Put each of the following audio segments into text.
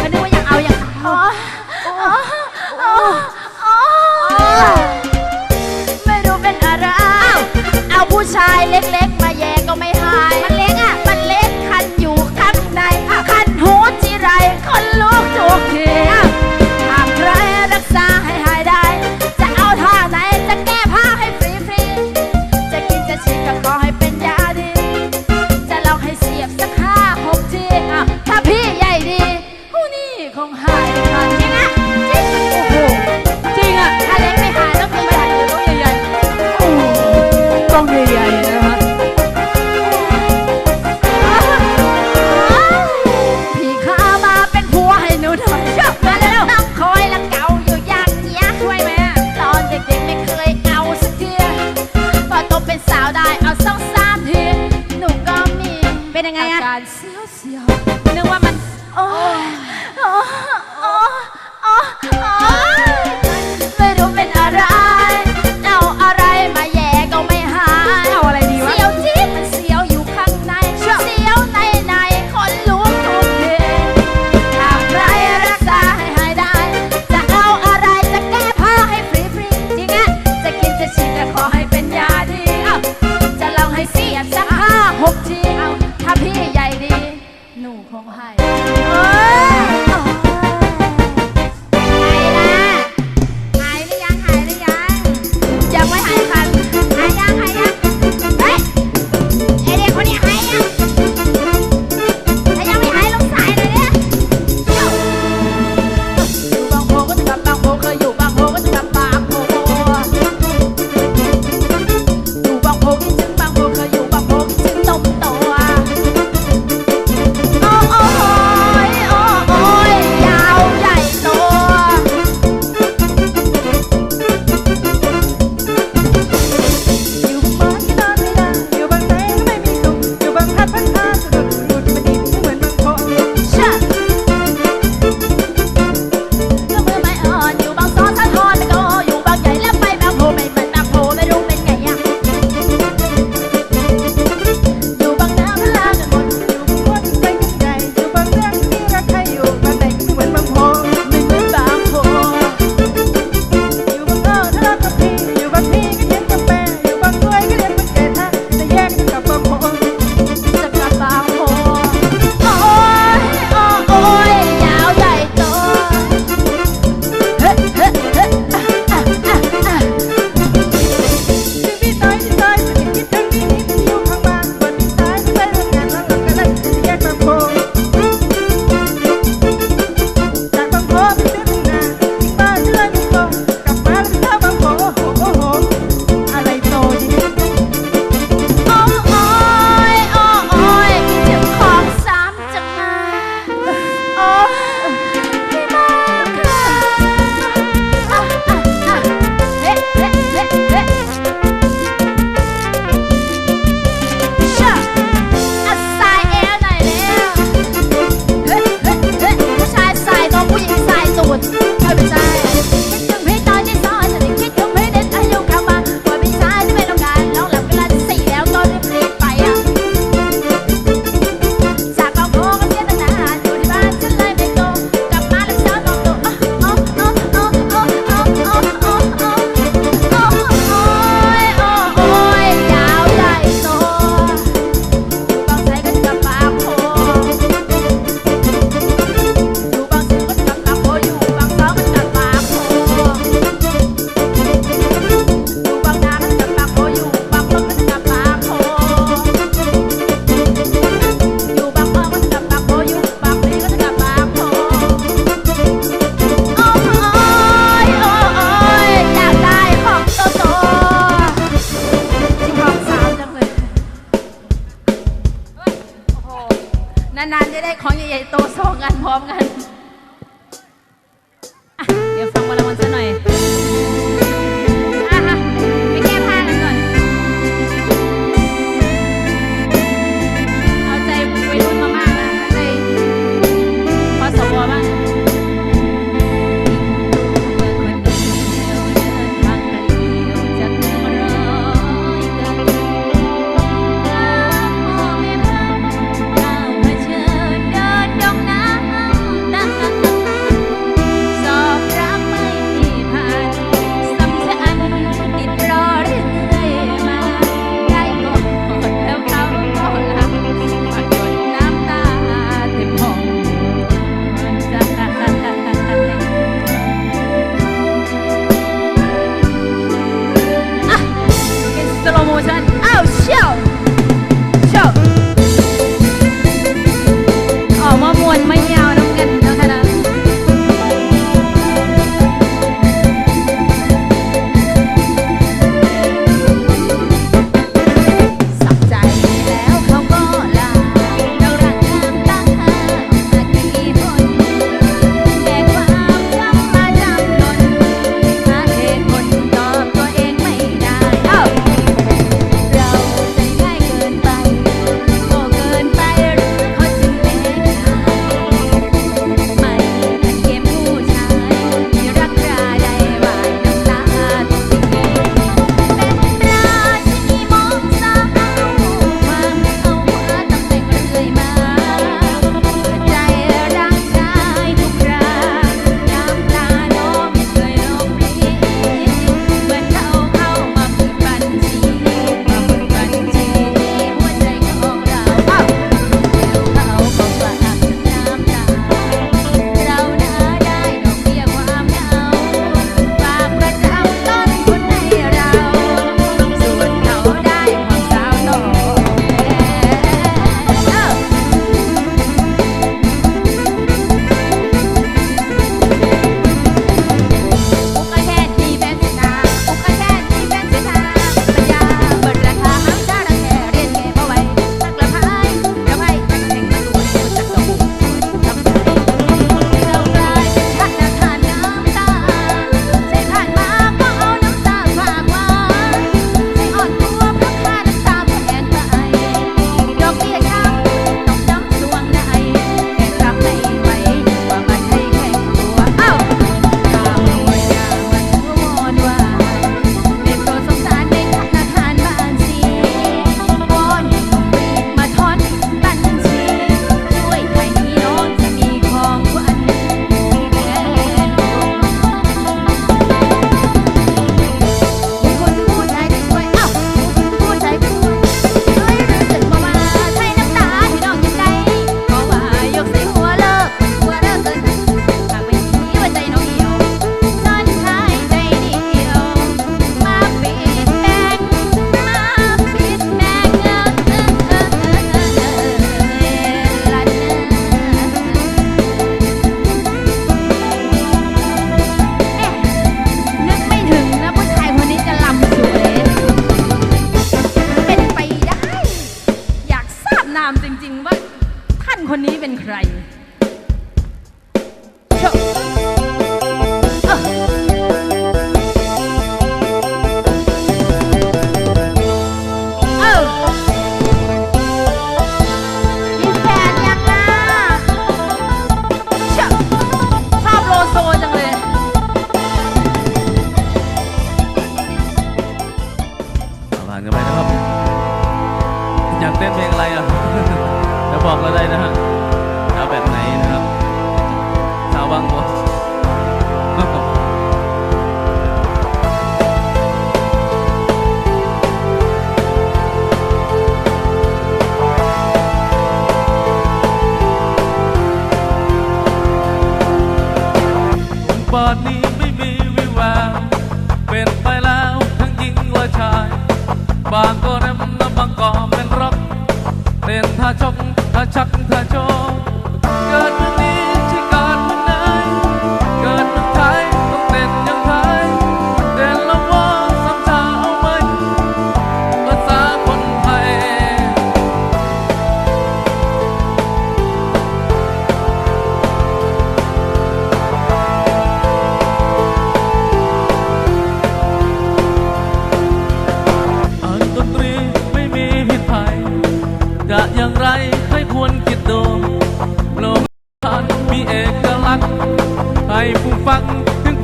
ก็นึกว่าอยางเอาอย่างเอา เป็นยังไงอาะการเสียวเสียวนึกว่ามัน โอ้โอ้โอ้โอ้ 东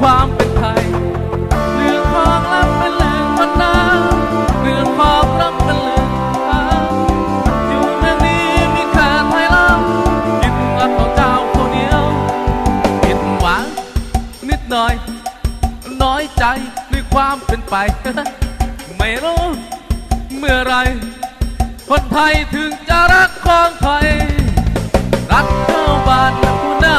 ความเป็นไทยเรื่องความรักเป็นเรื่องบันนาลเรื่องความรักเป็นเรื่องทางอยู่ในนี้มีขาไทยเรากินกับข้าวเจ้าข้าเหนียวกินหวานนิดหน่อย น้อยใจในความเป็นไป ไม่รู้เมื่อไร คนไทยถึงจะรักของไทยรักเข้าบ้านกูน่า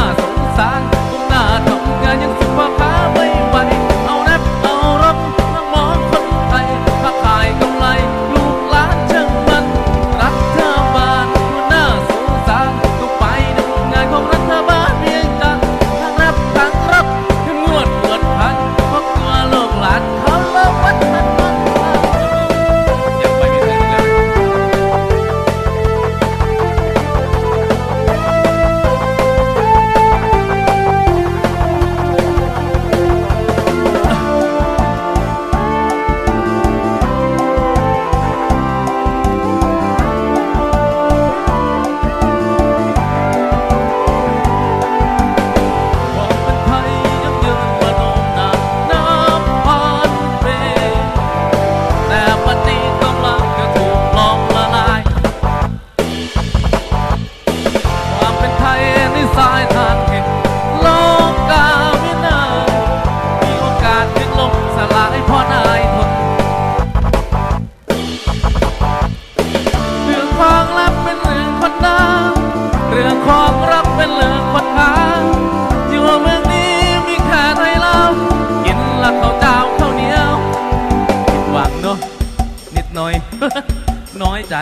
ใจ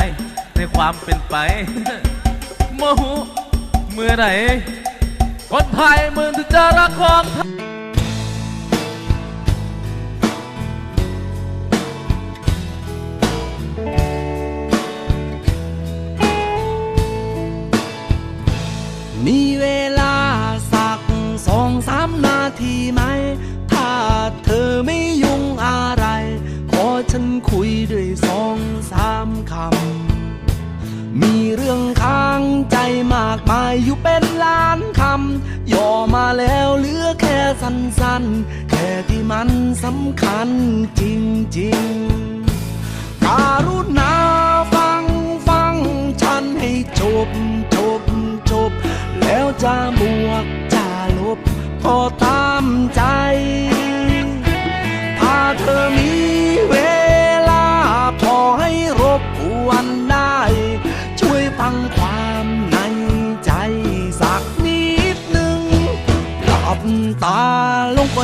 ในความเป็นไปโมโหเมื่อไหร่คนไทยมึงถึงจะรักของไทยมีเวลาสักสองสามนาทีไหม ถ้าเธอไม่ยุ่งอะไร ขอฉันคุยด้วยสองสามคำมี เรื่องค้างใจมากมายอยู่เป็นล้านคำย่อมาแล้วเหลือแค่สั้นๆ แค่ที่มันสำคัญจริงๆการุณาฟังฟังฉันให้จบจบจบ แล้วจะบวกจะลบก็ตามใจ ถ้าเธอมี